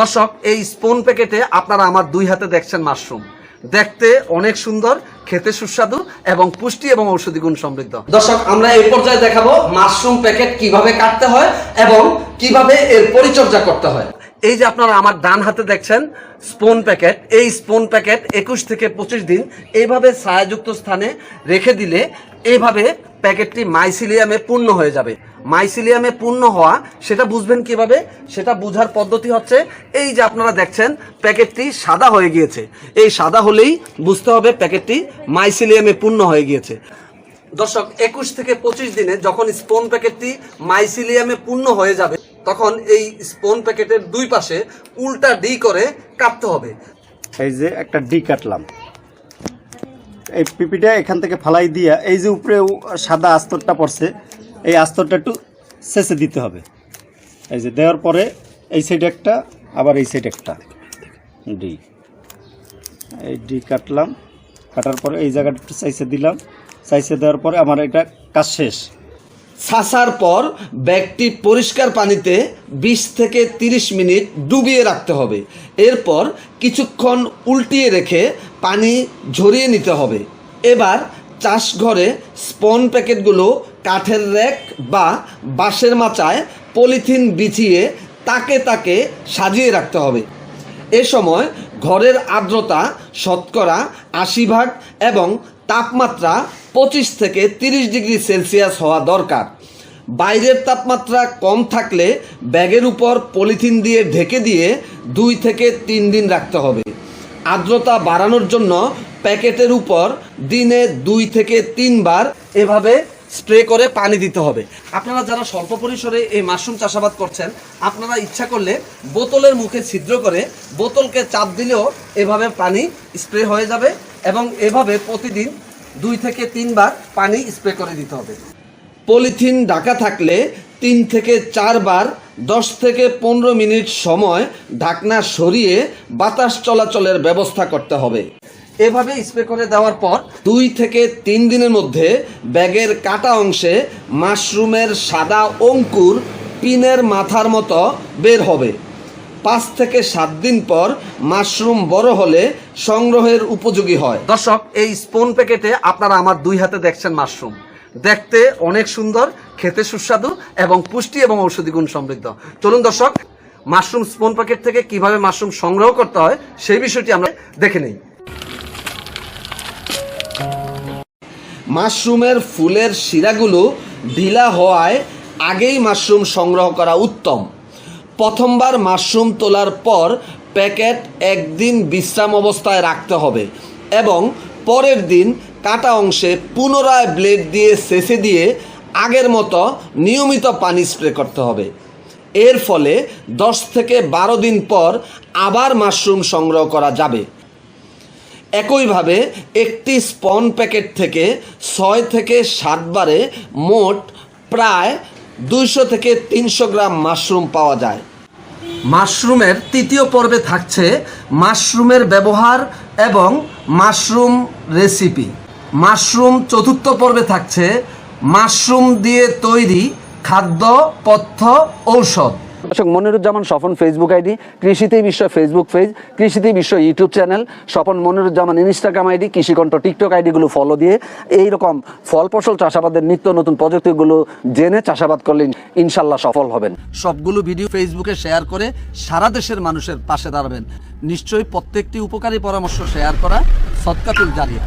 দর্শক, এই স্পুন প্যাকেটে আপনারা আমার দুই হাতে দেখছেন মাশরুম দেখতে অনেক সুন্দর, খেতে সুস্বাদু এবং পুষ্টি এবং ঔষধি গুণ সমৃদ্ধ। দর্শক, আমরা এই পর্যায়ে দেখাবো মাশরুম প্যাকেট কীভাবে কাটতে হয় এবং কীভাবে এর পরিচর্যা করতে হয়। এই যে আপনারা আমার ডান হাতে দেখছেন স্পুন প্যাকেট এই স্পুন প্যাকেট একুশ থেকে পঁচিশ দিন এইভাবে ছায়াযুক্ত স্থানে রেখে দিলে এইভাবে প্যাকেটটি মাইসিলিয়ামে পূর্ণ হয়ে যাবে। মাইসিলিয়ামে পূর্ণ হওয়া, সেটা বুঝবেন কীভাবে? সেটা বোঝার পদ্ধতি হচ্ছে, এই যে আপনারা দেখছেন, প্যাকেটটি সাদা হয়ে গিয়েছে। এই সাদা হলেই বুঝতে হবে প্যাকেটটি মাইসিলিয়ামে পূর্ণ হয়ে গিয়েছে। দর্শক, একুশ থেকে পঁচিশ দিনে যখন স্পোন প্যাকেটটি মাইসিলিয়ামে পূর্ণ হয়ে যাবে, তখন এই স্পোন প্যাকেটের দুই পাশে উল্টা ডি করে কাটতে হবে। এই যে একটা ডি কাটলাম। এই পিপিটা এখান থেকে ফালাই দিয়া, এই যে উপরে সাদা আস্তরটা পড়ছে এই আস্তরটা একটু শেষে দিতে হবে। এই যে দেওয়ার পরে এই সাইড একটা, আবার এই সাইড একটা। ডি এই ডি কাটলাম। কাটার পরে এই জায়গাটা একটু সাইজে দিলাম। সাইজে দেওয়ার পরে আমার এটা কাজ শেষ। ছাসার পর ব্যাগটি পরিষ্কার পানিতে ২০ থেকে ৩০ মিনিট ডুবিয়ে রাখতে হবে। এরপর কিছুক্ষণ উল্টিয়ে রেখে পানি ঝরিয়ে নিতে হবে। এবার চাষঘরে স্পন প্যাকেটগুলো কাঠের রেক বা বাঁশের মাচায় পলিথিন বিছিয়ে তাকে তাকে সাজিয়ে রাখতে হবে। এ সময় ঘরের আর্দ্রতা শতকরা আশি ভাগ এবং তাপমাত্রা পঁচিশ থেকে তিরিশ ডিগ্রি সেলসিয়াস হওয়া দরকার। বাইরের তাপমাত্রা কম থাকলে ব্যাগের উপর পলিথিন দিয়ে ঢেকে দিয়ে দুই থেকে তিন দিন রাখতে হবে। আর্দ্রতা বাড়ানোর জন্য প্যাকেটের উপর দিনে দুই থেকে তিনবার এভাবে স্প্রে করে পানি দিতে হবে। আপনারা যারা স্বল্প পরিসরে এই মাশরুম চাষাবাদ করছেন, আপনারা ইচ্ছা করলে বোতলের মুখে ছিদ্র করে বোতলকে চাপ দিলেও এভাবে পানি স্প্রে হয়ে যাবে এবং এভাবে প্রতিদিন দুই থেকে তিনবার পানি স্প্রে করে দিতে হবে। পলিথিন ঢাকা থাকলে তিন থেকে চারবার দশ থেকে পনেরো মিনিট সময় ঢাকনা সরিয়ে বাতাস চলাচলের ব্যবস্থা করতে হবে। এভাবে স্প্রে করে দেওয়ার পর দুই থেকে তিন দিনের মধ্যে ব্যাগের কাটা অংশে মাশরুমের সাদা অঙ্কুর পিনের মাথার মতো বের হবে। পাঁচ থেকে সাত দিন পর মাশরুম বড় হলে সংগ্রহের উপযোগী হয়। দর্শক, এই স্পোন প্যাকেটে আপনারা আমার দুই হাতে দেখছেন মাশরুম। দেখতে অনেক সুন্দর, খেতে সুস্বাদু এবং পুষ্টি এবং ঔষধি গুণ সমৃদ্ধ। চলুন দর্শক, মাশরুম স্পোন প্যাকেট থেকে কীভাবে মাশরুম সংগ্রহ করতে হয় সেই বিষয়টি আমরা দেখে নেই। মাশরুমের ফুলের শিরাগুলো ঢিলা হওয়ায় আগেই মাশরুম সংগ্রহ করা উত্তম। প্রথমবার মাশরুম তোলার পর প্যাকেট একদিন বিশ্রাম অবস্থায় রাখতে হবে এবং পরের দিন কাটা অংশে পুনরায় ব্লেড দিয়ে সেচে দিয়ে আগের মতো নিয়মিত পানি স্প্রে করতে হবে। এর ফলে দশ থেকে বারো দিন পর আবার মাশরুম সংগ্রহ করা যাবে। একইভাবে একটি স্পন প্যাকেট থেকে ছয় থেকে সাতবারে মোট প্রায় দুইশো থেকে তিনশো গ্রাম মাশরুম পাওয়া যায়। মাশরুমের তৃতীয় পর্বে থাকছে মাশরুমের ব্যবহার এবং মাশরুম রেসিপি। মাশরুম চতুর্থ পর্বে থাকছে মাশরুম দিয়ে তৈরি খাদ্য, পথ্য, ঔষধ। দর্শক, মনিরুজ্জামান স্বপন ফেসবুক আইডি কৃষিতে বিশ্ব ফেসবুক পেজ কৃষিতে বিশ্ব YouTube channel Swapan Moniruzzaman Instagram ID Krishikantho TikTok আইডিগুলো follow দিয়ে এই রকম ফল ফসল চাষাবাদের নিত্য নতুন প্রযুক্তিগুলো জেনে চাষাবাদ করলে ইনশাল্লাহ সফল হবেন। সবগুলো ভিডিও ফেসবুকে শেয়ার করে সারা দেশের মানুষের পাশে দাঁড়াবেন। নিশ্চয়ই প্রত্যেকটি উপকারী পরামর্শ শেয়ার করা সৎকাতুল জারিয়া।